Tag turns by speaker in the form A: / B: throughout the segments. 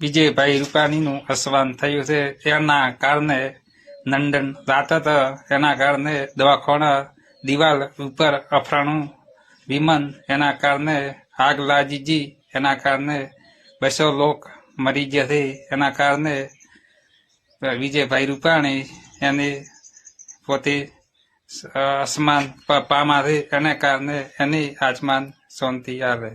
A: વિજયભાઈ રૂપાણીનું અસવાન થયું છે. એના કારણે નંદન રાતત એના કારણે દવાખાના દિવાલ ઉપર અફરાણું વિમાન એના કારણે આગ લાજીજી એના કારણે બસો લોક મરી ગયા છે. એના કારણે વિજયભાઈ રૂપાણી એને પોતે અસમાન પામા છે. એને કારણે એની આસમાન શાંતિ આવે.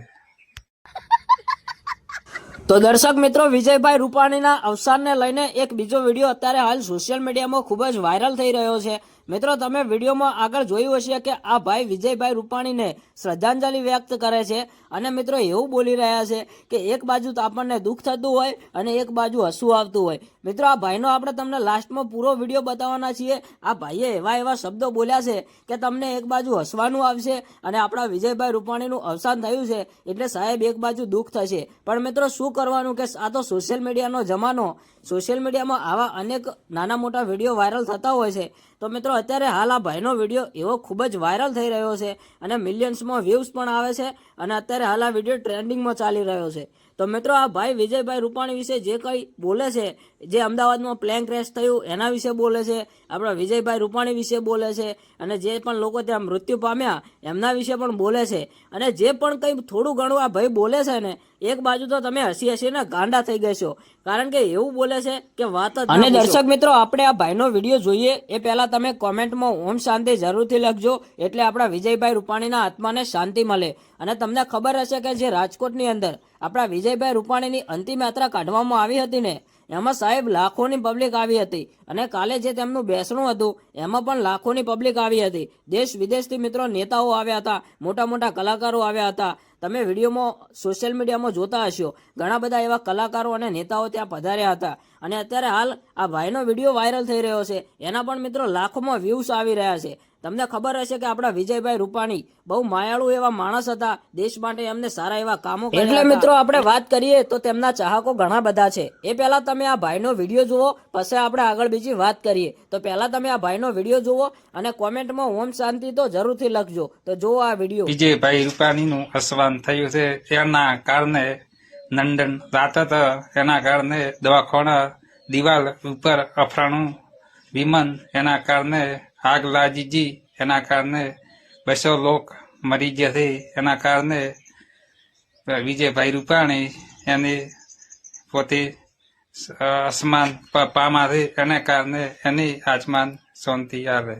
B: તો દર્શક મિત્રો, વિજયભાઈ રૂપાણીના અવસાનને લઈને એક બીજો વીડિયો અત્યારે હાલ સોશિયલ મીડિયામાં ખૂબ જ વાયરલ થઈ રહ્યો છે. મિત્રો, તમે વિડીયોમાં આગળ જોયું હશે કે આ ભાઈ વિજયભાઈ રૂપાણીને શ્રદ્ધાંજલિ વ્યક્ત કરે છે અને મિત્રો, એવું બોલી રહ્યા છે કે એક બાજુ તો આપણને દુઃખ થતું હોય અને એક બાજુ હસવું આવતું હોય. મિત્રો, આ ભાઈનો આપણે તમને લાસ્ટમાં પૂરો વીડિયો બતાવવાના છીએ. આ ભાઈએ એવા એવા શબ્દો બોલ્યા છે કે તમને એક બાજુ હસવાનું આવશે અને આપણા વિજયભાઈ રૂપાણીનું અવસાન થયું છે એટલે સાહેબ એક બાજુ દુઃખ થશે. પણ મિત્રો, શું કરવાનું કે આ તો સોશિયલ મીડિયાનો જમાનો. સોશિયલ મીડિયામાં આવા અનેક નાના મોટા વીડિયો વાયરલ થતા હોય છે. તો મિત્રો અત્યારે હાલ આ ભાઈનો વીડિયો એવો ખૂબ જ વાયરલ થઈ રહ્યો છે અને મિલિયન્સમાં વ્યૂઝ પણ આવે છે અને અત્યારે હાલ આ વીડિયો ટ્રેન્ડિંગમાં ચાલી રહ્યો છે. તો મિત્રો આ ભાઈ વિજયભાઈ રૂપાણી વિશે જે કંઈ બોલે છે જે અમદાવાદમાં પ્લેન ક્રેશ થયું એના વિશે બોલે છે આપણા વિજયભાઈ રૂપાણી વિશે બોલે છે અને જે પણ લોકો ત્યાં મૃત્યુ પામ્યા એમના વિશે પણ બોલે છે. અને જે પણ કંઈ થોડું ઘણું આ ભાઈ બોલે છે ને એક બાજુ તો તમે હસી હસીને ગાંડા થઈ છો. કારણ કે એવું બોલે છે કે વાત અને દર્શક મિત્રો આપણે આ ભાઈનો વીડિયો જોઈએ એ પહેલા તમે કોમેન્ટમાં ઓમ શાંતિ જરૂરથી લખજો. એટલે આપણા વિજયભાઈ રૂપાણીના આત્માને શાંતિ મળે. અને તમને ખબર હશે કે જે રાજકોટની અંદર આપણા વિજયભાઈ રૂપાણીની અંતિમ યાત્રા કાઢવામાં આવી હતી ને, એમાં સાહેબ લાખોની પબ્લિક આવી હતી. અને કાલે જે તેમનું બેસણું હતું, એમાં પણ લાખોની પબ્લિક આવી હતી. દેશ વિદેશથી મિત્રો નેતાઓ આવ્યા હતા મોટા મોટા કલાકારો આવ્યા હતા. તમે વિડીયોમાં સોશિયલ મીડિયામાં જોતા હશો. ઘણા બધા એવા કલાકારો અને નેતાઓ ત્યાં પધાર્યા હતા. અને અત્યારે હાલ આ ભાઈનો વીડિયો વાયરલ થઈ રહ્યો છે. એના પણ મિત્રો લાખોમાં વ્યૂઝ આવી રહ્યા છે. તમને ખબર હશે કે આપણા વિજયભાઈ રૂપાણી બહુ માયાળુ એવા માણસ હતા. દેશ માટે એમને સારા એવા કામો એટલે મિત્રો આપણે વાત કરીએ તો તેમના ચાહકો ઘણા બધા છે. એ પહેલા તમે આ ભાઈનો વીડિયો જુઓ પછી આપણે આગળ બીજી વાત કરીએ. તો પહેલા તમે આ ભાઈનો વીડિયો જુઓ અને કોમેન્ટમાં ઓમ શાંતિ તો જરૂરથી લખજો. તો જુઓ આ વીડિયો
A: વિજયભાઈ રૂપાણીનું અસવાન થયું છે એના કારણે નંડન રાત એના કારણે દવાખાના દિવાલ ઉપર અફરાણું વિમાન એના કારણે આગ લાજીજી એના કારણે બસો લોક મરી ગયા છે. એના કારણે વિજયભાઈ રૂપાણી એને પોતે આસમાન પ- પામા છે. એને કારણે એની આસમાન શાંતિ આવે.